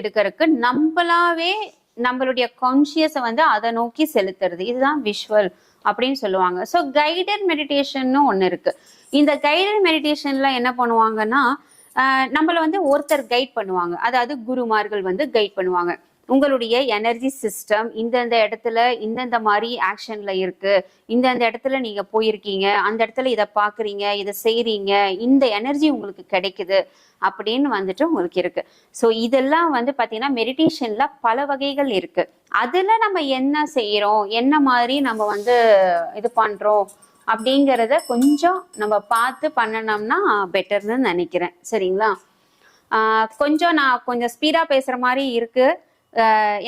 எடுக்கறதுக்கு நம்மளாவே நம்மளுடைய கான்சியஸை வந்து அதை நோக்கி செலுத்துறது. இதுதான் விஷுவல் அப்படின்னு சொல்லுவாங்க. ஸோ கைடட் மெடிடேஷன்னு ஒன்று இருக்கு. இந்த கைடட் மெடிடேஷன்ல என்ன பண்ணுவாங்கன்னா நம்மளை வந்து ஒருத்தர் கைட் பண்ணுவாங்க. அதாவது குருமார்கள் வந்து கைட் பண்ணுவாங்க. உங்களுடைய எனர்ஜி சிஸ்டம் இந்தந்த இடத்துல இந்தந்த மாதிரி ஆக்ஷன்ல இருக்கு. இந்தந்த இடத்துல நீங்க போயிருக்கீங்க. அந்த இடத்துல இதை பாக்குறீங்க இதை செய்றீங்க. இந்த எனர்ஜி உங்களுக்கு கிடைக்குது அப்படின்னு வந்துட்டு உங்களுக்கு இருக்கு. ஸோ இதெல்லாம் வந்து பாத்தீங்கன்னா மெடிடேஷன்ல பல வகைகள் இருக்கு. அதுல நம்ம என்ன செய்யறோம் என்ன மாதிரி நம்ம வந்து இது பண்றோம்? அப்படிங்கிறத கொஞ்சம் நம்ம பார்த்து பண்ணணும்னா பெட்டர்னு நினைக்கிறேன். சரிங்களா? கொஞ்சம் நான் கொஞ்சம் ஸ்பீடாக பேசுகிற மாதிரி இருக்குது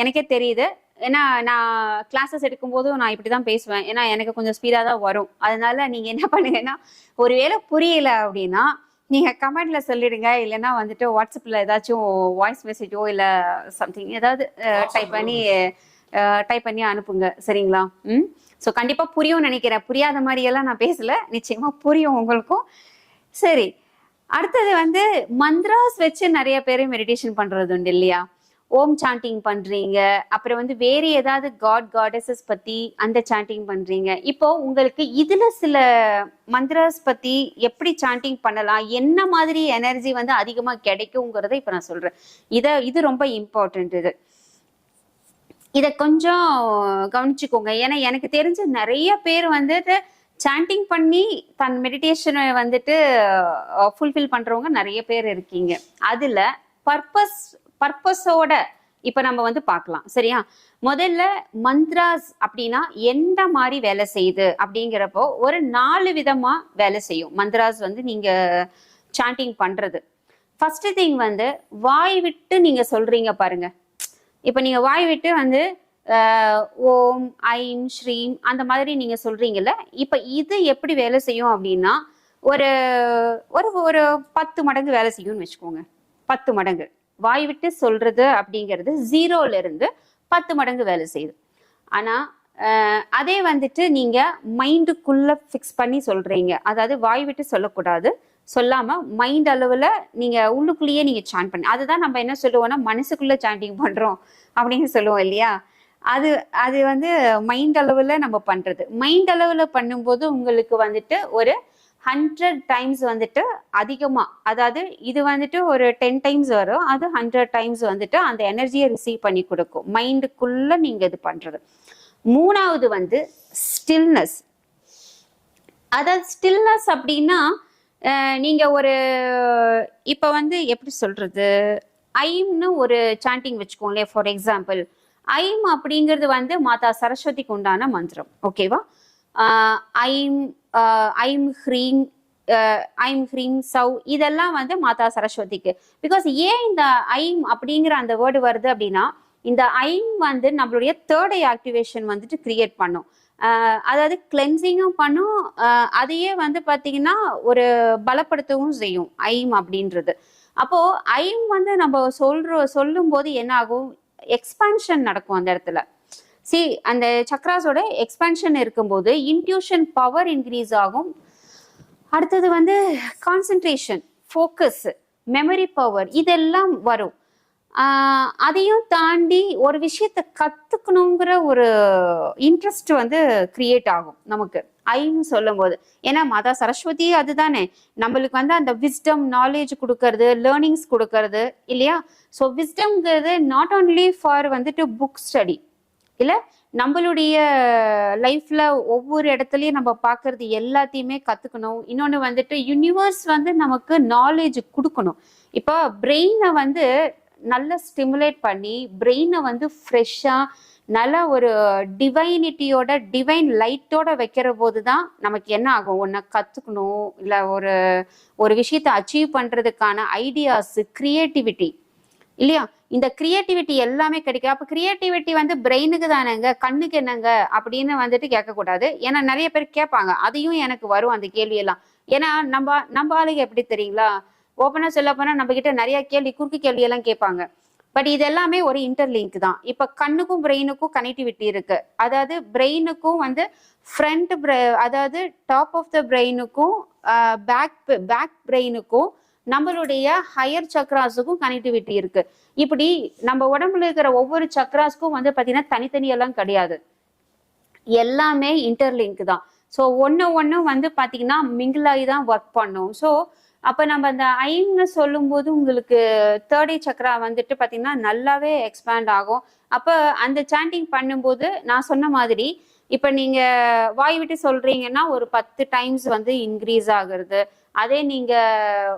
எனக்கே தெரியுது. ஏன்னா நான் கிளாஸஸ் எடுக்கும்போதும் நான் இப்படி தான் பேசுவேன். ஏன்னா எனக்கு கொஞ்சம் ஸ்பீடாக தான் வரும். அதனால நீங்கள் என்ன பண்ணுங்கன்னா ஒருவேளை புரியல அப்படின்னா நீங்கள் கமெண்ட்ல சொல்லிடுங்க. இல்லைன்னா வந்துட்டு வாட்ஸ்அப்பில் ஏதாச்சும் வாய்ஸ் மெசேஜோ இல்லை சம்திங் ஏதாவது டைப் பண்ணி டைப் பண்ணி அனுப்புங்க. சரிங்களா? ம்? ஸோ கண்டிப்பாக புரியும்னு நினைக்கிறேன். புரியாத மாதிரியெல்லாம் நான் பேசல. நிச்சயமாக புரியும் உங்களுக்கும். சரி. அடுத்தது வந்து மந்த்ராஸ் வச்சு நிறைய பேர் மெடிடேஷன் பண்றது உண்டு இல்லையா? ஓம் சாண்டிங் பண்றீங்க. அப்புறம் வந்து வேற ஏதாவது காட் காடஸஸ் பத்தி அந்த சாண்டிங் பண்றீங்க. இப்போ உங்களுக்கு இதுல சில மந்திரஸ் பத்தி எப்படி சாண்டிங் பண்ணலாம்? என்ன மாதிரி எனர்ஜி வந்து அதிகமா கிடைக்குங்கிறத இப்ப நான் சொல்றேன். இத இது ரொம்ப இம்பார்ட்டன்ட் இது. இத கொஞ்சம் கவனிச்சுக்கோங்க. ஏன்னா எனக்கு தெரிஞ்ச நிறைய பேர் வந்துட்டு சாண்டிங் பண்ணி தன் மெடிடேஷனை வந்துட்டு ஃபுல்ஃபில் பண்றவங்க நிறைய பேர் இருக்கீங்க. அதுல பர்பஸ் பர்பஸோட இப்ப நம்ம வந்து பார்க்கலாம். சரியா? முதல்ல மந்த்ராஸ் அப்படின்னா எந்த மாதிரி வேலை செய்யுது அப்படிங்கிறப்போ ஒரு நாலு விதமா வேலை செய்யும். மந்த்ராஸ் வந்து நீங்க சாண்டிங் பண்றது. ஃபர்ஸ்ட் திங் வந்து வாய் விட்டு நீங்க சொல்றீங்க பாருங்க. இப்போ நீங்க வாய் விட்டு வந்து ஓம் ஐம் ஸ்ரீம் அந்த மாதிரி நீங்க சொல்றீங்கல்ல இப்ப இது எப்படி வேலை செய்யும் அப்படின்னா ஒரு ஒரு ஒரு பத்து மடங்கு வேலை செய்யும்னு வச்சுக்கோங்க. பத்து மடங்கு. வாய் விட்டு சொல்றது அப்படிங்கிறது ஜீரோல இருந்து பத்து மடங்கு வேலை செய்யுது. ஆனா அதே வந்துட்டு நீங்க மைண்டுக்குள்ள ஃபிக்ஸ் பண்ணி சொல்றீங்க. அதாவது வாய் விட்டு சொல்லக்கூடாது. சொல்லாம மைண்ட் அளவுல நீங்க உள்ளுக்குள்ளேயே நீங்க சாண்ட் பண்ணி அதுதான் நம்ம என்ன சொல்லுவோம்னா மனசுக்குள்ள சாண்டிங் பண்றோம் அப்படின்னு சொல்லுவோம் இல்லையா? அது அது வந்து மைண்ட் அளவுல நம்ம பண்றது. மைண்ட் அளவுல பண்ணும்போது உங்களுக்கு வந்துட்டு ஒரு ஹண்ட்ரட் டைம்ஸ் வந்துட்டு அதிகமாக அதாவது இது வந்துட்டு ஒரு டென் டைம்ஸ் வரும் அது ஹண்ட்ரட் டைம்ஸ் வந்துட்டு அந்த எனர்ஜியை ரிசீவ் பண்ணி கொடுக்கும். மைண்டுக்குள்ளே நீங்கள் இது பண்ணுறது மூணாவது வந்து ஸ்டில்னஸ் அதாவது ஸ்டில்னஸ் அப்படின்னா நீங்கள் ஒரு இப்போ வந்து எப்படி சொல்கிறது ஐம்னு ஒரு சாண்டிங் வச்சுக்கோங்களேன் ஃபார் எக்ஸாம்பிள் ஐம் அப்படிங்கிறது வந்து மாதா சரஸ்வதிக்கு உண்டான மந்திரம் ஓகேவா ஐம் ஐம் ஹ்ரீம் ஐம் ஹ்ரீம் சவ் இதெல்லாம் வந்து மாதா சரஸ்வதிக்கு. பிகாஸ் ஏன் இந்த ஐம் அப்படிங்கிற அந்த வேர்டு வருது அப்படின்னா இந்த ஐம் வந்து நம்மளுடைய தேர்ட் ஐ ஆக்டிவேஷன் வந்துட்டு கிரியேட் பண்ணும். அதாவது கிளென்சிங்கும் பண்ணும். அதையே வந்து பார்த்தீங்கன்னா ஒரு பலப்படுத்தவும் செய்யும் ஐம் அப்படின்றது. அப்போ ஐம் வந்து நம்ம சொல்ற சொல்லும் போது என்ன ஆகும்? எக்ஸ்பான்ஷன் நடக்கும் அந்த இடத்துல. சி அந்த சக்ராஸோட எக்ஸ்பான்ஷன் இருக்கும்போது இன்ட்யூஷன் பவர் இன்க்ரீஸ் ஆகும். அடுத்தது வந்து கான்சென்ட்ரேஷன் ஃபோக்கஸ் மெமரி பவர் இதெல்லாம் வரும். அதையும் தாண்டி ஒரு விஷயத்த கத்துக்கணுங்கிற ஒரு இன்ட்ரெஸ்ட் வந்து கிரியேட் ஆகும் நமக்கு. ஐன்னு சொல்லும் போது ஏன்னா மாதா சரஸ்வதி அதுதானே. நம்மளுக்கு வந்து அந்த விஸ்டம் நாலேஜ் கொடுக்கறது லேர்னிங்ஸ் கொடுக்கறது இல்லையா? ஸோ விஸ்டம்ங்கிறது நாட் ஓன்லி ஃபார் வந்துட்டு புக் ஸ்டடி இல்லை நம்மளுடைய லைஃப்ல ஒவ்வொரு இடத்துலையும் நம்ம பார்க்கறது எல்லாத்தையுமே கத்துக்கணும். இன்னொன்று வந்துட்டு யூனிவர்ஸ் வந்து நமக்கு நாலேஜ் கொடுக்கணும். இப்போ பிரெயினை வந்து நல்லா ஸ்டிமுலேட் பண்ணி பிரெயினை வந்து ஃப்ரெஷ்ஷாக நல்ல ஒரு டிவைனிட்டியோட டிவைன் லைட்டோட வைக்கிற போது தான் நமக்கு என்ன ஆகும்? ஒன்றை கற்றுக்கணும் இல்லை ஒரு ஒரு விஷயத்தை அச்சீவ் பண்ணுறதுக்கான ஐடியாஸு க்ரியேட்டிவிட்டி இல்லையா? இந்த கிரியேட்டிவிட்டி எல்லாமே கிடைக்கும். அப்ப கிரியேட்டிவிட்டி வந்து பிரெயினுக்கு தானேங்க கண்ணுக்கு என்னங்க? அப்படின்னு வந்துட்டு கேட்கக்கூடாது. ஏன்னா நிறைய பேர் கேட்பாங்க. அதையும் எனக்கு வரும் அந்த கேள்வியெல்லாம். ஏன்னா நம்ம நம்ம ஆளுங்க எப்படி தெரியுங்களா? ஓப்பனா சொல்ல போனா நம்ம கிட்ட நிறைய கேள்வி குறுக்கு கேள்வி எல்லாம் கேட்பாங்க. பட் இது எல்லாமே ஒரு இன்டர்லிங்க் தான். இப்ப கண்ணுக்கும் பிரெயினுக்கும் கனெக்டிவிட்டி இருக்கு. அதாவது பிரெயினுக்கும் வந்து ஃப்ரண்ட் அதாவது டாப் ஆஃப் த பிரெயினுக்கும் பேக் பேக் பிரெயினுக்கும் நம்மளுடைய ஹையர் சக்ராஸுக்கும் கனெக்டிவிட்டி இருக்கு. இப்படி நம்ம உடம்புல இருக்கிற ஒவ்வொரு சக்ராஸ்க்கும் வந்து பாத்தீங்கன்னா தனித்தனியெல்லாம் கிடையாது. எல்லாமே இன்டர்லிங்க் தான். ஸோ ஒன்று ஒன்று வந்து பார்த்தீங்கன்னா மிங்கிளாகி தான் ஒர்க் பண்ணும். ஸோ அப்போ நம்ம அந்த ஐன்னு சொல்லும்போது உங்களுக்கு தேர்ட் சக்கரா வந்துட்டு பார்த்தீங்கன்னா நல்லாவே எக்ஸ்பேண்ட் ஆகும். அப்போ அந்த சாண்டிங் பண்ணும்போது நான் சொன்ன மாதிரி இப்போ நீங்கள் வாய் விட்டு சொல்கிறீங்கன்னா ஒரு பத்து டைம்ஸ் வந்து இன்க்ரீஸ் ஆகுறது. அதே நீங்கள்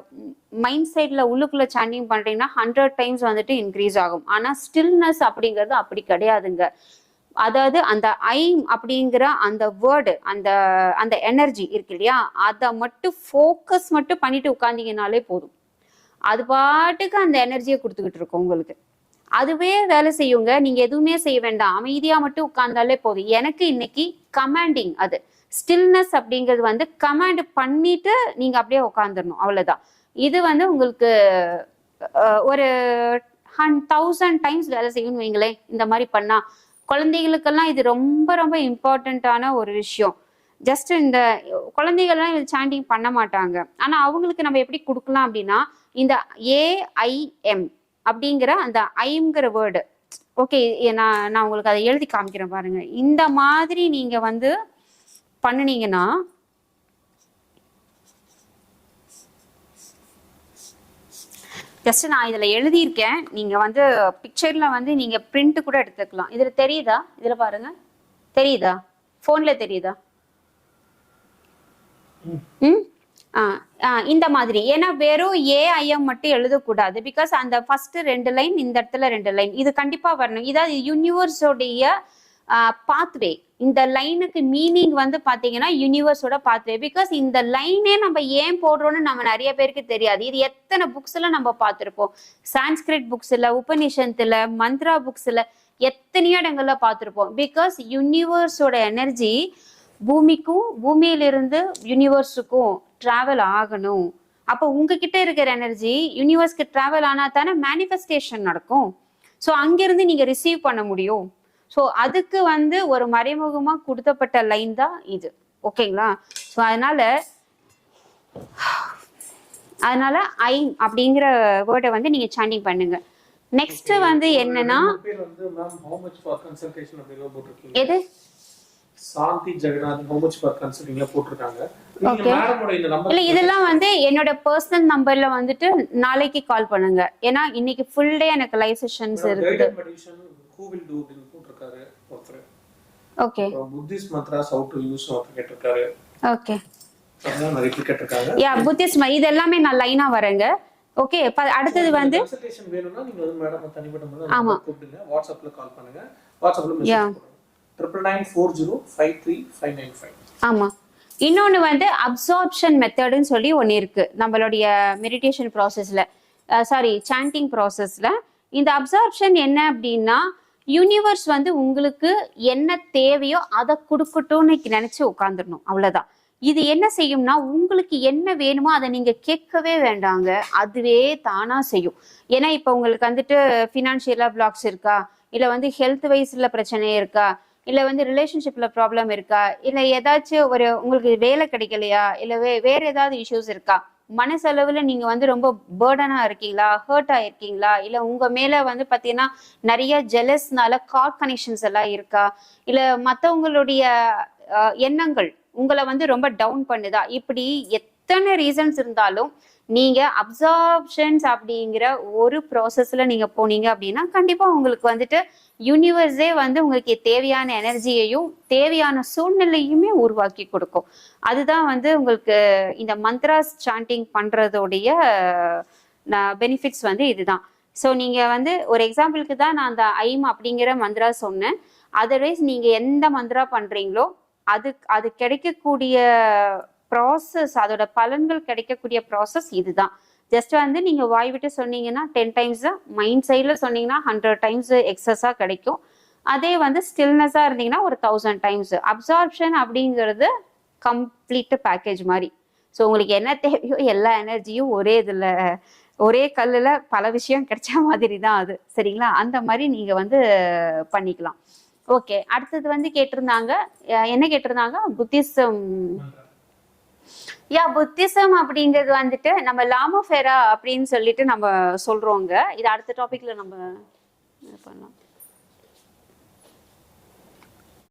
மைண்ட் சைடில் உள்ளுக்குள்ளே சாண்டிங் பண்ணுறீங்கன்னா ஹண்ட்ரட் டைம்ஸ் வந்துட்டு இன்க்ரீஸ் ஆகும். ஆனால் ஸ்டில்னஸ் அப்படிங்கிறது அப்படி கிடையாதுங்க. அதாவது அந்த ஐம் அப்படிங்கிற அந்த வேர்டு அந்த அந்த எனர்ஜி இருக்கு இல்லையா? அதை மட்டும் ஃபோக்கஸ் மட்டும் பண்ணிட்டு உட்காந்தீங்கனாலே போதும். அது பாட்டுக்கு அந்த எனர்ஜியை கொடுத்துக்கிட்டு இருக்கும் உங்களுக்கு. அதுவே வேலை செய்யுங்க. நீங்க எதுவுமே செய்ய வேண்டாம். அமைதியா மட்டும் உட்கார்ந்தாலே போதும். எனக்கு இன்னைக்கு கமாண்டிங் அது. ஸ்டில்னஸ் அப்படிங்கிறது வந்து கமாண்ட் பண்ணிட்டு நீங்க அப்படியே உட்காந்துடணும் அவ்வளவுதான். இது வந்து உங்களுக்கு ஒரு ஹன் தௌசண்ட் டைம்ஸ் வேலை செய்யணும்னு வைங்களேன். இந்த மாதிரி பண்ணா குழந்தைகளுக்கெல்லாம் இது ரொம்ப ரொம்ப இம்பார்ட்டண்ட்டான ஒரு விஷயம். ஜஸ்ட் இந்த குழந்தைகள்லாம் இது சாண்டிங் பண்ண மாட்டாங்க. ஆனால் அவங்களுக்கு நம்ம எப்படி கொடுக்கலாம் அப்படின்னா இந்த ஏஐஎம் அப்படிங்கிற அந்த ஐங்கிற வேர்டு ஓகே நான் நான் உங்களுக்கு அதை எழுதி காமிக்கிறேன் பாருங்க. இந்த மாதிரி நீங்க வந்து பண்ணுனீங்கன்னா ஜஸ்ட் நான் இதுல எழுதியிருக்கேன். நீங்க வந்து பிக்சர்ல வந்து நீங்க பிரிண்ட் கூட எடுத்துக்கலாம். இதுல தெரியுதா? இதுல பாருங்க. தெரியுதா? போன்ல தெரியுதா? ம்? இந்த மாதிரி. ஏன்னா வெறும் ஏஐஎம் மட்டும் எழுதக்கூடாது. பிகாஸ் அந்த ஃபர்ஸ்ட் ரெண்டு லைன் இந்த இடத்துல ரெண்டு லைன் இது கண்டிப்பா வரணும். இதாவது யூனிவர்ஸோடைய பாத்வே இந்த லைனுக்கு மீனிங் வந்து பாத்தீங்கன்னா யூனிவர்ஸோட பாத்வே பிகாஸ் இந்த லைனே நம்ம ஏன் போடுறோம்னு நம்ம நிறைய பேருக்கு தெரியாது. இது எத்தனை புக்ஸ்ல நம்ம பார்த்துருப்போம். சான்ஸ்கிரிட் புக்ஸ்ல உபநிஷத்துல மந்த்ரா புக்ஸ்ல எத்தனையோ இடங்கள்ல பார்த்துருப்போம். பிகாஸ் யூனிவர்ஸோட எனர்ஜி பூமிக்கும் பூமியிலிருந்து யூனிவர்ஸுக்கும் டிராவல் ஆகணும். அப்போ உங்ககிட்ட இருக்கிற எனர்ஜி யூனிவர்ஸ்க்கு டிராவல் ஆனா தானே மேனிஃபெஸ்டேஷன் நடக்கும். ஸோ அங்கிருந்து நீங்க ரிசீவ் பண்ண முடியும். ஸோ அதுக்கு வந்து ஒரு மறைமுகமா கொடுத்தப்பட்ட லைன் தான் இது. ஓகேங்களா? ஸோ அதனால அதனால ஐ அப்படிங்கிற வேர்டை வந்து நீங்க சாண்டிங் பண்ணுங்க. நெக்ஸ்ட் வந்து என்னன்னா எது? Shanti Jagannath how much for கன்சல்டிங்ல போட்டிருக்காங்க. இல்ல இதெல்லாம் வந்து என்னோட பர்சனல் நம்பர்ல வந்துட்டு நாளைக்கு கால் பண்ணுங்க. ஏன்னா இன்னைக்கு ஃபுல் டே எனக்கு லைவ் செஷன்ஸ் போட்டிருக்காரு ஒருத்தர். Okay Buddhist mantras how to use ஒருத்தர் கேட்டிருக்காரு. ஓகே யா புத்திஸ்ட் இது எல்லாமே நான் லைனா வரேங்க. ஓகே அடுத்தது வந்து கன்சல்டேஷன் வேணும்னா நீங்க வந்து மேடம் தனிப்பட்ட முறையில் கூப்பிடுங்க. வாட்ஸ்அப்ல கால் பண்ணுங்க. வாட்ஸ்அப்ல. Message triple nine four zero five three five nine five ஆமாம் இன்னொன்று வந்து அப்சார்ப்ஷன் மெத்தடுன்னு சொல்லி ஒன்று இருக்குது நம்மளுடைய மெடிடேஷன் ப்ராசஸில் சாரி சாண்டிங் ப்ராசஸில் இந்த அப்சார்ப்ஷன் என்ன அப்படின்னா யூனிவர்ஸ் வந்து உங்களுக்கு என்ன தேவையோ அதை கொடுக்கட்டும்னு நினச்சி உட்காந்துடணும் அவ்வளோதான் இது என்ன செய்யும்னா உங்களுக்கு என்ன வேணுமோ அதை நீங்க கேட்கவே வேண்டாங்க. அதுவே தானா செய்யும். ஏன்னா இப்போ உங்களுக்கு வந்துட்டு ஃபினான்ஷியலா பிளாக்ஸ் இருக்கா? இல்ல வந்து ஹெல்த் வைஸ்ல பிரச்சனை இருக்கா? இல்ல வந்து ரிலேஷன்ஷிப்ல ப்ராப்ளம் இருக்கா? இல்ல ஏதாச்சும் ஒரு உங்களுக்கு வேலை கிடைக்கலையா? இல்ல வே வேற ஏதாவது இஷ்யூஸ் இருக்கா? மனசளவில் நீங்க வந்து ரொம்ப பேர்டனாக இருக்கீங்களா? ஹர்ட் ஆயிருக்கீங்களா? இல்ல உங்க மேல வந்து பாத்தீங்கன்னா நிறைய ஜெலஸ்னால கார்ட் கனெக்ஷன்ஸ் எல்லாம் இருக்கா? இல்ல மத்தவங்களுடைய எண்ணங்கள் உங்களை வந்து ரொம்ப டவுன் பண்ணுதா? இப்படி எத்தனை ரீசன்ஸ் இருந்தாலும் நீங்க அப்சார்ப்ஷன்ஸ் அப்படிங்கிற ஒரு ப்ராசஸ்ல நீங்க போனீங்க அப்படின்னா கண்டிப்பா உங்களுக்கு வந்துட்டு யூனிவர்ஸே வந்து உங்களுக்கு தேவையான எனர்ஜியையும் தேவையான சூழ்நிலையுமே உருவாக்கி கொடுக்கும். அதுதான் வந்து உங்களுக்கு இந்த மந்த்ராஸ் சாண்டிங் பண்றதோடைய பெனிஃபிட்ஸ் வந்து இதுதான். ஸோ நீங்க வந்து ஒரு எக்ஸாம்பிளுக்கு தான் நான் அந்த ஐம் அப்படிங்கிற மந்த்ரா சொன்னேன். அதர்வைஸ் நீங்க எந்த மந்த்ரா பண்றீங்களோ அது அது கிடைக்கக்கூடிய ப்ராசஸ் அதோட பலன்கள் கிடைக்கக்கூடிய ப்ராசஸ் இதுதான். ஜஸ்ட் வந்து நீங்க வாய் விட்டு சொன்னீங்கன்னா டென் டைம்ஸ் மைண்ட் சைடில் சொன்னீங்கன்னா ஹண்ட்ரட் டைம்ஸ் எக்ஸஸாக கிடைக்கும். அதே வந்து ஸ்டில்னஸா இருந்தீங்கன்னா ஒரு தௌசண்ட் டைம்ஸ் அப்சார்ப்ஷன் அப்படிங்கிறது கம்ப்ளீட் பேக்கேஜ் மாதிரி. ஸோ உங்களுக்கு என்ன தேவையோ எல்லா எனர்ஜியும் ஒரே இதில் ஒரே கல்லில் பல விஷயம் கிடைச்ச மாதிரி தான் அது. சரிங்களா? அந்த மாதிரி நீங்கள் வந்து பண்ணிக்கலாம். ஓகே அடுத்தது வந்து கேட்டிருந்தாங்க என்ன கேட்டிருந்தாங்க? புத்திசம் யா புத்திசம் அப்படிங்கிறது வந்துட்டு நம்ம லாமோஃபெரா அப்படின்னு சொல்லிட்டு நம்ம சொல்றோங்க. இது அடுத்த டாபிக்ல நம்ம இது பண்ணலாம்.